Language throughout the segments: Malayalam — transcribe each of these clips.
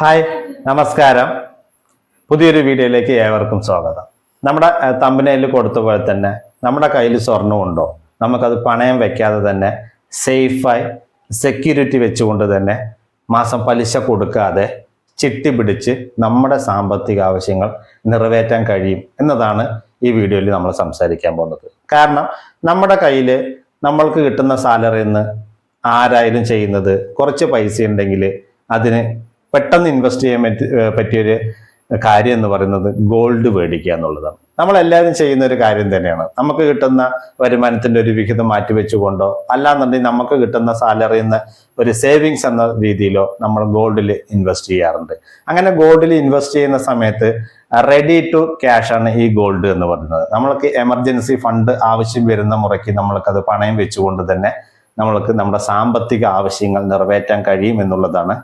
ഹായ് നമസ്കാരം. പുതിയൊരു വീഡിയോയിലേക്ക് ഏവർക്കും സ്വാഗതം. നമ്മുടെ തമ്പനയിൽ കൊടുത്ത പോലെ തന്നെ നമ്മുടെ കയ്യിൽ സ്വർണമുണ്ടോ നമുക്കത് പണയം വെക്കാതെ തന്നെ സേഫായി സെക്യൂരിറ്റി വെച്ചുകൊണ്ട് തന്നെ മാസം പലിശ കൊടുക്കാതെ ചിട്ടി പിടിച്ച് നമ്മുടെ സാമ്പത്തിക ആവശ്യങ്ങൾ നിറവേറ്റാൻ കഴിയും എന്നതാണ് ഈ വീഡിയോയിൽ നമ്മൾ സംസാരിക്കാൻ പോകുന്നത്. കാരണം നമ്മുടെ കയ്യിൽ നമ്മൾക്ക് കിട്ടുന്ന സാലറിന്ന് ആരായാലും ചെയ്യുന്നത് കുറച്ച് പൈസ ഉണ്ടെങ്കിൽ അതിന് പെട്ടെന്ന് ഇൻവെസ്റ്റ് ചെയ്യാൻ പറ്റിയൊരു കാര്യം എന്ന് പറയുന്നത് ഗോൾഡ് മേടിക്കുക എന്നുള്ളതാണ്. നമ്മളെല്ലാവരും ചെയ്യുന്ന ഒരു കാര്യം തന്നെയാണ്. നമുക്ക് കിട്ടുന്ന വരുമാനത്തിന്റെ ഒരു വിഹിതം മാറ്റി വെച്ചുകൊണ്ടോ അല്ലാന്നുണ്ടെങ്കിൽ നമുക്ക് കിട്ടുന്ന സാലറിയിൽ നിന്ന് ഒരു സേവിങ്സ് എന്ന രീതിയിലോ നമ്മൾ ഗോൾഡിൽ ഇൻവെസ്റ്റ് ചെയ്യാറുണ്ട്. അങ്ങനെ ഗോൾഡിൽ ഇൻവെസ്റ്റ് ചെയ്യുന്ന സമയത്ത് റെഡി ടു ക്യാഷ് ആണ് ഈ ഗോൾഡ് എന്ന് പറയുന്നത്. നമ്മൾക്ക് എമർജൻസി ഫണ്ട് ആവശ്യം വരുന്ന മുറയ്ക്ക് നമ്മൾക്ക് അത് പണയം വെച്ചുകൊണ്ട് തന്നെ നമ്മൾക്ക് നമ്മുടെ സാമ്പത്തിക ആവശ്യങ്ങൾ നിറവേറ്റാൻ കഴിയും എന്നുള്ളതാണ്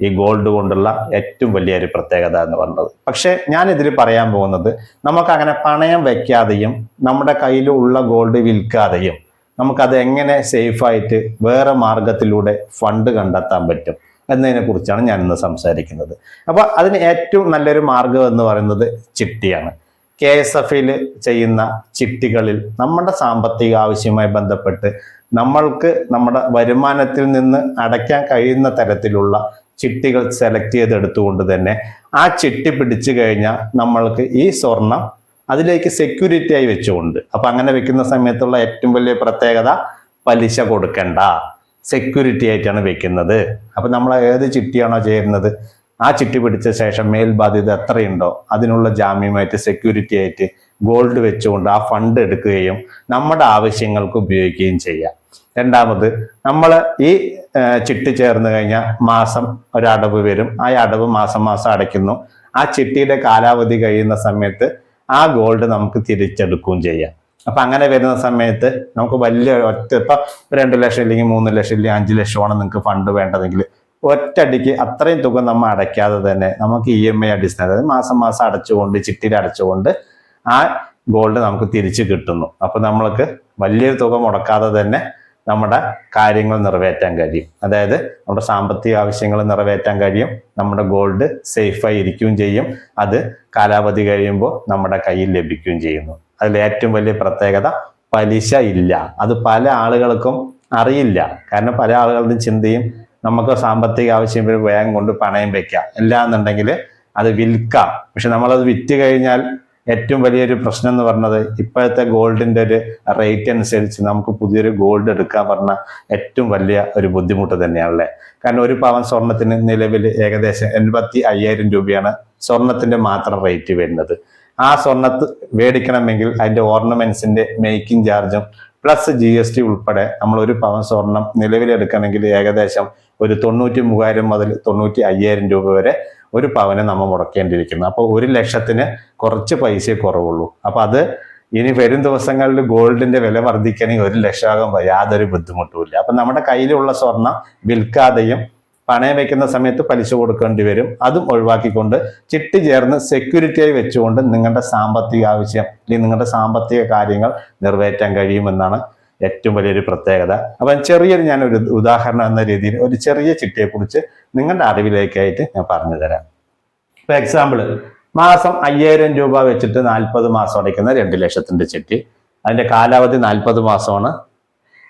ഈ ഗോൾഡ് കൊണ്ടുള്ള ഏറ്റവും വലിയൊരു പ്രത്യേകത എന്ന് പറയുന്നത് പക്ഷേ ഞാൻ ഇതിൽ പറയാൻ പോകുന്നത് നമുക്ക് അങ്ങനെ പണയം വെക്കാതെയും നമ്മുടെ കയ്യിലുള്ള ഗോൾഡ് വിൽക്കാതെയും നമുക്കത് എങ്ങനെ സേഫായിട്ട് വേറെ മാർഗത്തിലൂടെ ഫണ്ട് കണ്ടെത്താൻ പറ്റും എന്നതിനെ കുറിച്ചാണ് ഞാൻ ഇന്ന് സംസാരിക്കുന്നത്. അപ്പോൾ അതിന് ഏറ്റവും നല്ലൊരു മാർഗം എന്ന് പറയുന്നത് ചിട്ടിയാണ്. കെ എസ് എഫിൽ ചെയ്യുന്ന ചിട്ടികളിൽ നമ്മുടെ സാമ്പത്തിക ആവശ്യവുമായി ബന്ധപ്പെട്ട് നമ്മൾക്ക് നമ്മുടെ വരുമാനത്തിൽ നിന്ന് അടയ്ക്കാൻ കഴിയുന്ന തരത്തിലുള്ള ചിട്ടികൾ സെലക്ട് ചെയ്തെടുത്തുകൊണ്ട് തന്നെ ആ ചിട്ടി പിടിച്ചു കഴിഞ്ഞാൽ നമ്മൾക്ക് ഈ സ്വർണം അതിലേക്ക് സെക്യൂരിറ്റി ആയി വെച്ചുകൊണ്ട്. അപ്പൊ അങ്ങനെ വെക്കുന്ന സമയത്തുള്ള ഏറ്റവും വലിയ പ്രത്യേകത പലിശ കൊടുക്കണ്ട. സെക്യൂരിറ്റി ആയിട്ടാണ് വെക്കുന്നത്. അപ്പൊ നമ്മൾ ഏത് ചിട്ടിയാണോ ചെയ്യുന്നത് ആ ചിട്ടി പിടിച്ച ശേഷം മേൽബാധ്യത എത്രയുണ്ടോ അതിനുള്ള ജാമ്യമായിട്ട് സെക്യൂരിറ്റി ആയിട്ട് ഗോൾഡ് വെച്ചുകൊണ്ട് ആ ഫണ്ട് എടുക്കുകയും നമ്മുടെ ആവശ്യങ്ങൾക്ക് ഉപയോഗിക്കുകയും ചെയ്യാം. രണ്ടാമത് നമ്മൾ ഈ ചിട്ടി ചേർന്ന് കഴിഞ്ഞാൽ മാസം ഒരു അടവ് വരും. ആ അടവ് മാസം മാസം അടയ്ക്കുന്നു. ആ ചിട്ടിയുടെ കാലാവധി കഴിയുന്ന സമയത്ത് ആ ഗോൾഡ് നമുക്ക് തിരിച്ചെടുക്കുകയും ചെയ്യാം. അപ്പൊ അങ്ങനെ വരുന്ന സമയത്ത് നമുക്ക് വലിയ ഒറ്റ ഇപ്പൊ രണ്ട് ലക്ഷം ഇല്ലെങ്കിൽ മൂന്ന് ലക്ഷം ഇല്ലെങ്കിൽ അഞ്ച് ലക്ഷമാണ് നിങ്ങൾക്ക് ഫണ്ട് വേണ്ടതെങ്കിൽ ഒറ്റടിക്ക് അത്രയും തുക നമ്മൾ അടയ്ക്കാതെ തന്നെ നമുക്ക് ഇ എം ഐ അടിസ്ഥാനം അതായത് മാസം മാസം അടച്ചുകൊണ്ട് ചിട്ടിയിൽ അടച്ചുകൊണ്ട് ആ ഗോൾഡ് നമുക്ക് തിരിച്ചു കിട്ടുന്നു. അപ്പൊ നമ്മൾക്ക് വലിയൊരു തുക മുടക്കാതെ തന്നെ നമ്മുടെ കാര്യങ്ങൾ നിറവേറ്റാൻ കഴിയും. അതായത് നമ്മുടെ സാമ്പത്തിക ആവശ്യങ്ങൾ നിറവേറ്റാൻ കഴിയും. നമ്മുടെ ഗോൾഡ് സേഫായി ഇരിക്കുകയും ചെയ്യും. അത് കാലാവധി കഴിയുമ്പോൾ നമ്മുടെ കയ്യിൽ ലഭിക്കുകയും ചെയ്യുന്നു. അതിൽ ഏറ്റവും വലിയ പ്രത്യേകത പലിശ ഇല്ല. അത് പല ആളുകൾക്കും അറിയില്ല. കാരണം പല ആളുകളുടെയും ചിന്തയും നമുക്ക് സാമ്പത്തിക ആവശ്യം വേഗം കൊണ്ട് പണയം വെക്കാം. ഇല്ല എന്നുണ്ടെങ്കിൽ അത് വിൽക്കാം. പക്ഷെ നമ്മളത് വിറ്റ് കഴിഞ്ഞാൽ ഏറ്റവും വലിയൊരു പ്രശ്നം എന്ന് പറഞ്ഞത് ഇപ്പോഴത്തെ ഗോൾഡിന്റെ ഒരു റേറ്റ് അനുസരിച്ച് നമുക്ക് പുതിയൊരു ഗോൾഡ് എടുക്കാൻ പറഞ്ഞ ഏറ്റവും വലിയ ഒരു ബുദ്ധിമുട്ട് തന്നെയാണല്ലേ? കാരണം ഒരു പവൻ സ്വർണത്തിന് നിലവിൽ ഏകദേശം എൺപത്തി അയ്യായിരം രൂപയാണ് സ്വർണത്തിന്റെ മാത്രം റേറ്റ് വരുന്നത്. ആ സ്വർണത്ത് മേടിക്കണമെങ്കിൽ അതിന്റെ ഓർണമെന്റ്സിന്റെ മേക്കിംഗ് ചാർജും പ്ലസ് ജി എസ് ടി ഉൾപ്പെടെ നമ്മൾ ഒരു പവൻ സ്വർണം നിലവിലെടുക്കണമെങ്കിൽ ഏകദേശം ഒരു തൊണ്ണൂറ്റി മൂവായിരം മുതൽ തൊണ്ണൂറ്റി അയ്യായിരം രൂപ വരെ ഒരു പവന് നമ്മൾ മുടക്കേണ്ടിയിരിക്കുന്നു. അപ്പോൾ ഒരു ലക്ഷത്തിന് കുറച്ച് പൈസയെ കുറവുള്ളൂ. അപ്പോൾ അത് ഇനി വരും ദിവസങ്ങളിൽ ഗോൾഡിന്റെ വില വർദ്ധിക്കണമെങ്കിൽ ഒരു ലക്ഷമാകുമ്പോൾ യാതൊരു ബുദ്ധിമുട്ടുമില്ല. അപ്പൊ നമ്മുടെ കയ്യിലുള്ള സ്വർണം വിൽക്കാതെയും പണയം വെക്കുന്ന സമയത്ത് പലിശ കൊടുക്കേണ്ടി വരും. അതും ഒഴിവാക്കിക്കൊണ്ട് ചിട്ടി ചേർന്ന് സെക്യൂരിറ്റിയായി വെച്ചുകൊണ്ട് നിങ്ങളുടെ സാമ്പത്തിക ആവശ്യം അല്ലെങ്കിൽ നിങ്ങളുടെ സാമ്പത്തിക കാര്യങ്ങൾ നിറവേറ്റാൻ കഴിയുമെന്നാണ് ഏറ്റവും വലിയൊരു പ്രത്യേകത. അപ്പം ചെറിയൊരു ഞാനൊരു ഉദാഹരണം എന്ന രീതിയിൽ ഒരു ചെറിയ ചിട്ടിയെക്കുറിച്ച് നിങ്ങളുടെ അറിവിലേക്കായിട്ട് ഞാൻ പറഞ്ഞു തരാം. ഇപ്പൊ എക്സാമ്പിൾ മാസം അയ്യായിരം രൂപ വെച്ചിട്ട് നാൽപ്പത് മാസം അടയ്ക്കുന്ന രണ്ട് ലക്ഷത്തിന്റെ ചിട്ടി. അതിന്റെ കാലാവധി നാൽപ്പത് മാസമാണ്.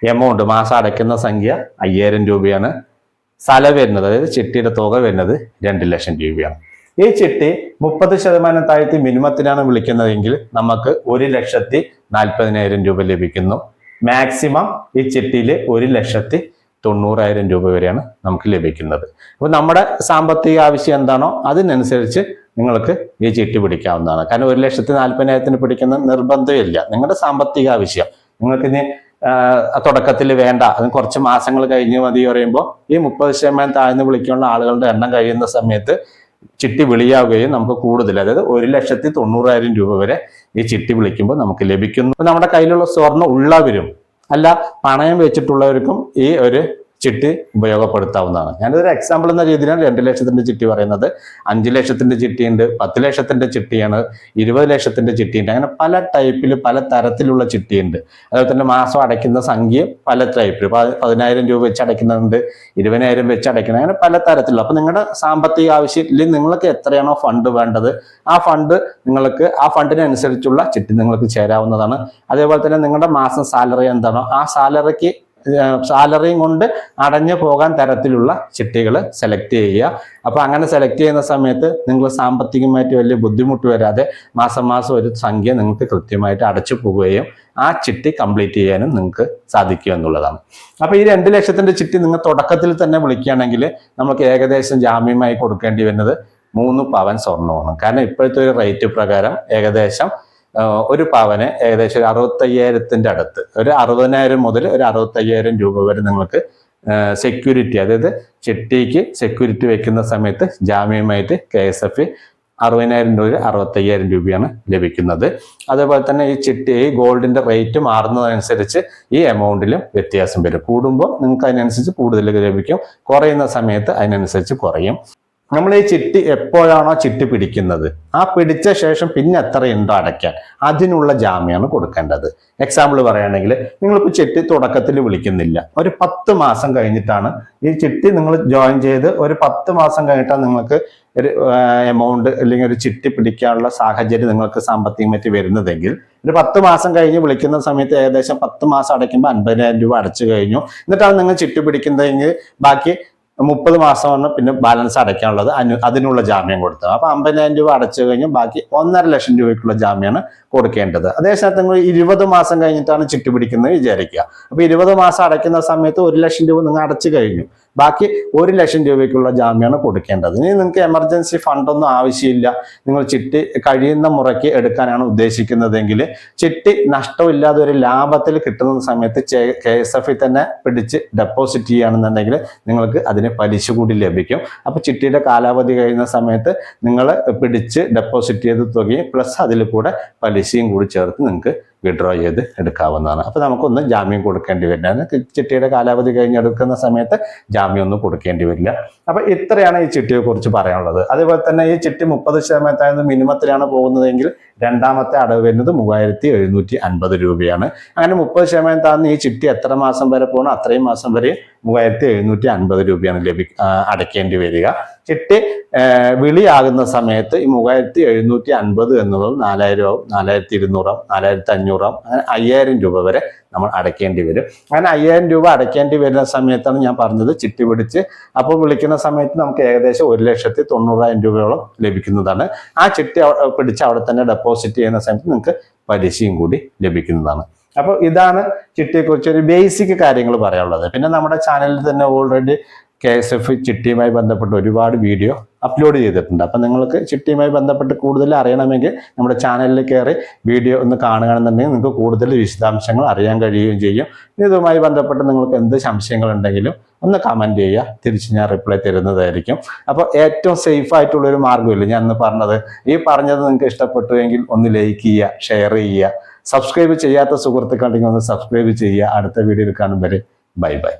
എമൗണ്ട് മാസം അടയ്ക്കുന്ന സംഖ്യ അയ്യായിരം രൂപയാണ്. സ്ഥലം വരുന്നത് അതായത് ചിട്ടിയുടെ തുക വരുന്നത് രണ്ട് ലക്ഷം രൂപയാണ്. ഈ ചിട്ടി മുപ്പത് ശതമാനം താഴ്ത്തി മിനിമത്തിനാണ് വിളിക്കുന്നതെങ്കിൽ നമുക്ക് ഒരു ലക്ഷത്തി നാൽപ്പതിനായിരം രൂപ ലഭിക്കുന്നു. മാക്സിമം ഈ ചിട്ടിയിൽ ഒരു ലക്ഷത്തി തൊണ്ണൂറായിരം രൂപ വരെയാണ് നമുക്ക് ലഭിക്കുന്നത്. അപ്പോൾ നമ്മുടെ സാമ്പത്തിക ആവശ്യം എന്താണോ അതിനനുസരിച്ച് നിങ്ങൾക്ക് ഈ ചിട്ടി പിടിക്കാവുന്നതാണ്. കാരണം ഒരു ലക്ഷത്തി നാൽപ്പതിനായിരത്തിന് പിടിക്കുന്ന നിർബന്ധമില്ല നിങ്ങളുടെ സാമ്പത്തിക ആവശ്യം. നിങ്ങൾക്ക് ഇനി തുടക്കത്തിൽ വേണ്ട. അത് കുറച്ച് മാസങ്ങൾ കഴിഞ്ഞ് മതി പറയുമ്പോൾ ഈ മുപ്പത് ശതമാനം താഴ്ന്ന് വിളിക്കാനുള്ള ആളുകളുടെ എണ്ണം കഴിയുന്ന സമയത്ത് ചിട്ടി വിളിയാവുകയും നമുക്ക് കൂടുതൽ. അതായത് ഒരു ലക്ഷത്തി തൊണ്ണൂറായിരം രൂപ വരെ ഈ ചിട്ടി വിളിക്കുമ്പോൾ നമുക്ക് ലഭിക്കുന്നു. നമ്മുടെ കയ്യിലുള്ള സ്വർണം ഉള്ളവരും അല്ല പണയം വെച്ചിട്ടുള്ളവർക്കും ഈ ഒരു ചിട്ടി ഉപയോഗപ്പെടുത്താവുന്നതാണ്. ഞാനൊരു എക്സാമ്പിൾ എന്ന രീതിയിലാണ് രണ്ട് ലക്ഷത്തിന്റെ ചിട്ടി പറയുന്നത്. അഞ്ച് ലക്ഷത്തിന്റെ ചിട്ടിയുണ്ട് പത്ത് ലക്ഷത്തിന്റെ ചിട്ടിയാണ് ഇരുപത് ലക്ഷത്തിന്റെ ചിട്ടിയുണ്ട് അങ്ങനെ പല ടൈപ്പിൽ പല തരത്തിലുള്ള ചിട്ടിയുണ്ട് അതുപോലെ തന്നെ മാസം അടയ്ക്കുന്ന സംഖ്യ പല ടൈപ്പിൽ പതിനായിരം രൂപ വെച്ച് അടയ്ക്കുന്നുണ്ട് ഇരുപതിനായിരം വെച്ച് അടയ്ക്കുന്നത് അങ്ങനെ പല തരത്തിലുള്ള. അപ്പൊ നിങ്ങളുടെ സാമ്പത്തിക ആവശ്യത്തിൽ നിങ്ങൾക്ക് എത്രയാണോ ഫണ്ട് വേണ്ടത് ആ ഫണ്ട് നിങ്ങൾക്ക് ആ ഫണ്ടിനനുസരിച്ചുള്ള ചിട്ടി നിങ്ങൾക്ക് ചേരാവുന്നതാണ്. അതേപോലെ തന്നെ നിങ്ങളുടെ മാസം സാലറി എന്താണോ ആ സാലറിക്ക് സാലറിയും കൊണ്ട് അടഞ്ഞു പോകാൻ തരത്തിലുള്ള ചിട്ടികൾ സെലക്ട് ചെയ്യുക. അപ്പൊ അങ്ങനെ സെലക്ട് ചെയ്യുന്ന സമയത്ത് നിങ്ങൾ സാമ്പത്തികമായിട്ട് വലിയ ബുദ്ധിമുട്ട് വരാതെ മാസം മാസം ഒരു സംഖ്യ നിങ്ങൾക്ക് കൃത്യമായിട്ട് അടച്ചു പോവുകയും ആ ചിട്ടി കംപ്ലീറ്റ് ചെയ്യാനും നിങ്ങൾക്ക് സാധിക്കുക എന്നുള്ളതാണ്. അപ്പൊ ഈ രണ്ട് ലക്ഷത്തിന്റെ ചിട്ടി നിങ്ങൾ തുടക്കത്തിൽ തന്നെ വിളിക്കുകയാണെങ്കിൽ നമുക്ക് ഏകദേശം ജാമ്യമായി കൊടുക്കേണ്ടി വരുന്നത് മൂന്ന് പവൻ സ്വർണമാണ്. കാരണം ഇപ്പോഴത്തെ ഒരു റേറ്റ് പ്രകാരം ഏകദേശം ഒരു പവന് ഏകദേശം ഒരു അറുപത്തയ്യായിരത്തിന്റെ അടുത്ത്. ഒരു അറുപതിനായിരം മുതൽ ഒരു അറുപത്തയ്യായിരം രൂപ വരെ നിങ്ങൾക്ക് സെക്യൂരിറ്റി അതായത് ചിട്ടിക്ക് സെക്യൂരിറ്റി വെക്കുന്ന സമയത്ത് ജാമ്യമായിട്ട് കെ എസ് എഫ് അറുപതിനായിരം രൂപ അറുപത്തയ്യായിരം രൂപയാണ് ലഭിക്കുന്നത്. അതേപോലെ തന്നെ ഈ ചിട്ടി ഈ ഗോൾഡിന്റെ റേറ്റ് മാറുന്നതനുസരിച്ച് ഈ എമൗണ്ടിലും വ്യത്യാസം വരും. കൂടുമ്പോൾ നിങ്ങൾക്ക് അതിനനുസരിച്ച് കൂടുതൽ ലഭിക്കും. കുറയുന്ന സമയത്ത് അതിനനുസരിച്ച് കുറയും. നമ്മൾ ഈ ചിട്ടി എപ്പോഴാണോ ചിട്ടി പിടിക്കുന്നത്? ആ പിടിച്ച ശേഷം പിന്നെ എത്രയുണ്ടോ അടയ്ക്കാൻ? അതിനുള്ള ജാമ്യമാണ് കൊടുക്കേണ്ടത്. എക്സാമ്പിൾ പറയുകയാണെങ്കിൽ നിങ്ങളിപ്പോൾ ചിട്ടി തുടക്കത്തിൽ വിളിക്കുന്നില്ല. ഒരു പത്ത് മാസം കഴിഞ്ഞിട്ടാണ് ഈ ചിട്ടി നിങ്ങൾ ജോയിൻ ചെയ്ത് ഒരു പത്ത് മാസം കഴിഞ്ഞിട്ടാണ് നിങ്ങൾക്ക് ഒരു എമൗണ്ട് അല്ലെങ്കിൽ ഒരു ചിട്ടി പിടിക്കാനുള്ള സാഹചര്യം നിങ്ങൾക്ക് സാമ്പത്തികം സാമ്പത്തികമായിട്ട് വരുന്നതെങ്കിൽ ഒരു പത്ത് മാസം കഴിഞ്ഞ് വിളിക്കുന്ന സമയത്ത് ഏകദേശം പത്ത് മാസം അടയ്ക്കുമ്പോൾ അൻപതിനായിരം രൂപ അടച്ചു കഴിഞ്ഞു. എന്നിട്ടാണ് നിങ്ങൾ ചിട്ടി പിടിക്കുന്നതെങ്കിൽ ബാക്കി മുപ്പത് മാസമാണ് പിന്നെ ബാലൻസ് അടയ്ക്കാനുള്ളത് അനു അതിനുള്ള ജാമ്യം കൊടുത്തത്. അപ്പൊ അമ്പതിനായിരം രൂപ അടച്ചു കഴിഞ്ഞാൽ ബാക്കി ഒന്നര ലക്ഷം രൂപയ്ക്കുള്ള ജാമ്യമാണ് കൊടുക്കേണ്ടത്. അതേസമയത്ത് നിങ്ങൾ ഇരുപത് മാസം കഴിഞ്ഞിട്ടാണ് ചിട്ടി പിടിക്കുന്നത് വിചാരിക്കുക. അപ്പൊ ഇരുപത് മാസം അടയ്ക്കുന്ന സമയത്ത് ഒരു ലക്ഷം രൂപ നിങ്ങൾ അടച്ചു കഴിഞ്ഞു. ബാക്കി ഒരു ലക്ഷം രൂപയ്ക്കുള്ള ജാമ്യമാണ് കൊടുക്കേണ്ടത്. ഇനി നിങ്ങൾക്ക് എമർജൻസി ഫണ്ടൊന്നും ആവശ്യമില്ല. നിങ്ങൾ ചിട്ടി കഴിയുന്ന മുറയ്ക്ക് എടുക്കാനാണ് ഉദ്ദേശിക്കുന്നതെങ്കിൽ ചിട്ടി നഷ്ടമില്ലാതെ ഒരു ലാഭത്തിൽ കിട്ടുന്ന സമയത്ത് കെ എസ് എഫിൽ തന്നെ പിടിച്ച് ഡെപ്പോസിറ്റ് ചെയ്യുകയാണെന്നുണ്ടെങ്കിൽ നിങ്ങൾക്ക് അതിന് പലിശ കൂടി ലഭിക്കും. അപ്പോൾ ചിട്ടിയുടെ കാലാവധി കഴിയുന്ന സമയത്ത് നിങ്ങൾ പിടിച്ച് ഡെപ്പോസിറ്റ് ചെയ്ത തുകയും പ്ലസ് അതിൽ കൂടെ പലിശയും കൂടി ചേർത്ത് നിങ്ങൾക്ക് വിഡ്രോ ചെയ്ത് എടുക്കാവുന്നതാണ്. അപ്പോൾ നമുക്കൊന്ന് ജാമ്യം കൊടുക്കേണ്ടി വരില്ല. ചിട്ടിയുടെ കാലാവധി കഴിഞ്ഞെടുക്കുന്ന സമയത്ത് ജാമ്യം ഒന്നും കൊടുക്കേണ്ടി വരില്ല. അപ്പോൾ ഇത്രയാണ് ഈ ചിട്ടിയെ കുറിച്ച് പറയാനുള്ളത്. അതേപോലെ തന്നെ ഈ ചിട്ടി മുപ്പത് ശതമാനത്തായിരുന്നു മിനിമത്തിലാണ് പോകുന്നതെങ്കിൽ രണ്ടാമത്തെ അടവ് വരുന്നത് മൂവായിരത്തി എഴുന്നൂറ്റി അൻപത് രൂപയാണ്. അങ്ങനെ മുപ്പത് ശതമാനം താഴ്ന്ന് ഈ ചിട്ടി എത്ര മാസം വരെ പോകണം അത്രയും മാസം വരെ മൂവായിരത്തി എഴുന്നൂറ്റി അൻപത് രൂപയാണ് ലഭി അടയ്ക്കേണ്ടി വരിക. ചിട്ടി വിളിയാകുന്ന സമയത്ത് ഈ മൂവായിരത്തി എഴുന്നൂറ്റി അൻപത് എന്നുള്ളത് നാലായിരം ആവും നാലായിരത്തി ഇരുന്നൂറാവും നാലായിരത്തി അഞ്ഞൂറാവും അങ്ങനെ അയ്യായിരം രൂപ വരെ നമ്മൾ അടയ്ക്കേണ്ടി വരും. അങ്ങനെ അയ്യായിരം രൂപ അടയ്ക്കേണ്ടി വരുന്ന സമയത്താണ് ഞാൻ പറഞ്ഞത് ചിട്ടി പിടിച്ച്. അപ്പോൾ വിളിക്കുന്ന സമയത്ത് നമുക്ക് ഏകദേശം ഒരു ലക്ഷത്തി തൊണ്ണൂറായിരം രൂപയോളം ലഭിക്കുന്നതാണ്. ആ ചിട്ടി പിടിച്ച് അവിടെ തന്നെ ഡെപ്പോസിറ്റ് ചെയ്യുന്ന സമയത്ത് നിങ്ങൾക്ക് പലിശയും കൂടി ലഭിക്കുന്നതാണ്. അപ്പോൾ ഇതാണ് ചിട്ടിയെക്കുറിച്ച് ഒരു ബേസിക് കാര്യങ്ങൾ പറയാനുള്ളത്. പിന്നെ നമ്മുടെ ചാനലിൽ തന്നെ ഓൾറെഡി കെ എസ് എഫ് ചിട്ടിയുമായി ബന്ധപ്പെട്ട് ഒരുപാട് വീഡിയോ അപ്ലോഡ് ചെയ്തിട്ടുണ്ട്. അപ്പം നിങ്ങൾക്ക് ചിട്ടിയുമായി ബന്ധപ്പെട്ട് കൂടുതൽ അറിയണമെങ്കിൽ നമ്മുടെ ചാനലിൽ കയറി വീഡിയോ ഒന്ന് കാണുകയാണെന്നുണ്ടെങ്കിൽ നിങ്ങൾക്ക് കൂടുതൽ വിശദാംശങ്ങൾ അറിയാൻ കഴിയുകയും ചെയ്യും. ഇതുമായി ബന്ധപ്പെട്ട് നിങ്ങൾക്ക് എന്ത് സംശയങ്ങൾ ഉണ്ടെങ്കിലും ഒന്ന് കമന്റ് ചെയ്യുക. തിരിച്ച് ഞാൻ റിപ്ലൈ തരുന്നതായിരിക്കും. അപ്പോൾ ഏറ്റവും സേഫ് ആയിട്ടുള്ള ഒരു മാർഗമില്ല? ഞാൻ ഇന്ന് പറഞ്ഞത് ഈ പറഞ്ഞത് നിങ്ങൾക്ക് ഇഷ്ടപ്പെട്ടുവെങ്കിൽ ഒന്ന് ലൈക്ക് ചെയ്യുക ഷെയർ ചെയ്യുക. സബ്സ്ക്രൈബ് ചെയ്യാത്ത സുഹൃത്തുക്കളുണ്ടെങ്കിൽ ഒന്ന് സബ്സ്ക്രൈബ് ചെയ്യുക. അടുത്ത വീഡിയോയിൽ കാണും വരെ. Bye bye